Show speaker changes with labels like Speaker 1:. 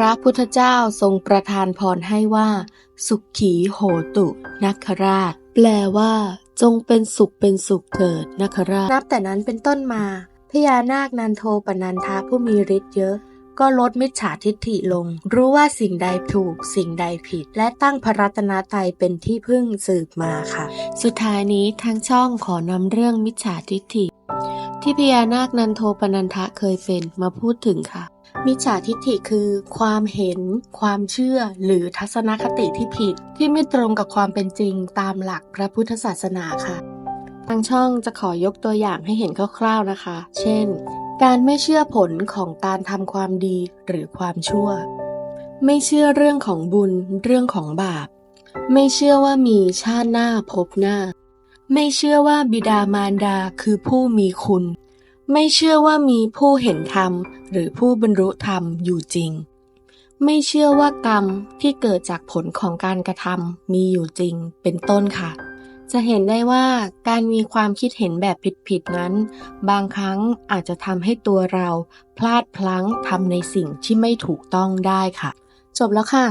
Speaker 1: พระพุทธเจ้าทรงประทานพรให้ว่า สุขขีโหตุนัคราช แปลว่า จงเป็นสุขเป็นสุขเถิดนัคราช นับแต่นั้นเป็นต้นมาพญานาคนันโทปนันทะผู้มีฤทธิ์เยอะ ก็ลดมิจฉาทิฏฐิลง รู้ว่าสิ่งใดถูกสิ่งใดผิด และตั้งพระรัตนตรัยเป็นที่พึ่งสืบมาค่ะ สุดท้ายนี้ทางช่องขอนำเรื่องมิจฉาทิฏฐิ ที่พญานาคนันโทปนันทะเคยเป็นมาพูดถึงค่ะ มิจฉาทิฏฐิคือความเห็น ความเชื่อ หรือทัศนคติที่ผิด ที่ไม่ตรงกับความเป็นจริงตามหลักพระพุทธศาสนาค่ะ ทางช่องจะขอยกตัวอย่างให้เห็นคร่าวๆนะคะ เช่น การไม่เชื่อผลของการทำความดีหรือความชั่ว ไม่เชื่อเรื่องของบุญ เรื่องของบาป ไม่เชื่อว่ามีชาติหน้าพบหน้า ไม่เชื่อว่าบิดามารดาคือผู้มีคุณ ไม่เชื่อว่ามีผู้เห็นธรรมหรือผู้บรรลุธรรมอยู่จริง ไม่เชื่อว่ากรรมที่เกิดจากผลของการกระทำมีอยู่จริงเป็นต้นค่ะ จะเห็นได้ว่าการมีความคิดเห็นแบบผิดๆนั้น บางครั้งอาจจะทำให้ตัวเราพลาดพลั้งทำในสิ่งที่ไม่ถูกต้องได้ค่ะ จบแล้วค่ะ